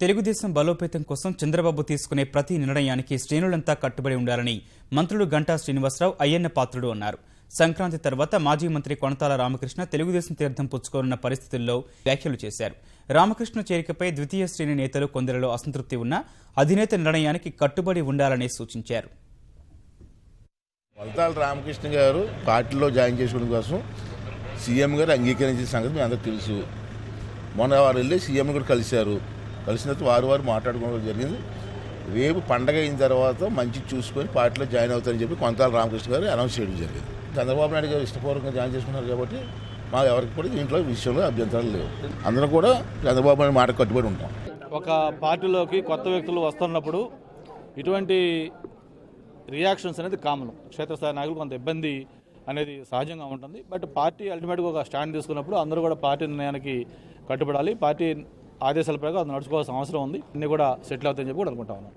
తెలుగుదేశం బలోపేతం కోసం చంద్రబాబు తీసుకునే ప్రతి నిర్ణయానికి శ్రేణులంతా కట్టుబడి ఉండాలని మంత్రులు గంటా శ్రీనివాసరావు అయ్యన్న పాత్రుడు అన్నారు. సంక్రాంతి తర్వాత మాజీ మంత్రి కొనతాల రామకృష్ణ తెలుగుదేశం తీర్థం పుచ్చుకోనున్న పరిస్థితుల్లో వ్యాఖ్యలు చేశారు. రామకృష్ణ చేరికపై ద్వితీయ శ్రేణి నేతలు కొందరిలో అసంతృప్తి ఉన్నా అధినేత నిర్ణయానికి కట్టుబడి ఉండాలని సూచించారు. కొనతాల రామకృష్ణ గారు పార్టీలో జాయిన్ చేసుకోవడం కోసం సీఎం గారు అంగీకరించిన సంగతి మీ అందరికి తెలుసు. మొన్న వారు వెళ్ళి సీఎం కూడా కలిశారు. కలిసినట్టు వారు వారు మాట్లాడుకోవడం జరిగింది. రేపు పండగ అయిన తర్వాత మంచి చూసుకొని పార్టీలో జాయిన్ అవుతారని చెప్పి కొంతాల రామకృష్ణ గారు అనౌన్స్ చేయడం జరిగింది. చంద్రబాబు నాయుడు గారు ఇష్టపూర్వకంగా జాయిన్ చేసుకున్నారు కాబట్టి మా ఎవరికి కూడా దీంట్లో విషయంలో అభ్యంతరాలు లేవు. అందరం కూడా చంద్రబాబు నాయుడు మాట కట్టుబడి ఉంటాం. ఒక పార్టీలోకి కొత్త వ్యక్తులు వస్తున్నప్పుడు ఇటువంటి రియాక్షన్స్ అనేది కామన్. క్షేత్రస్థాయి నాయకులు కొంత ఇబ్బంది అనేది సహజంగా ఉంటుంది. బట్ పార్టీ అల్టిమేట్గా ఒక స్టాండ్ తీసుకున్నప్పుడు అందరూ కూడా పార్టీ నిర్ణయానికి కట్టుబడాలి. పార్టీ ఆదేశాల ప్రకారం అది నడుచుకోవాల్సిన అవసరం ఉంది. అన్నీ కూడా సెటిల్ అవుతాయని చెప్పి కూడా అనుకుంటా ఉన్నాం.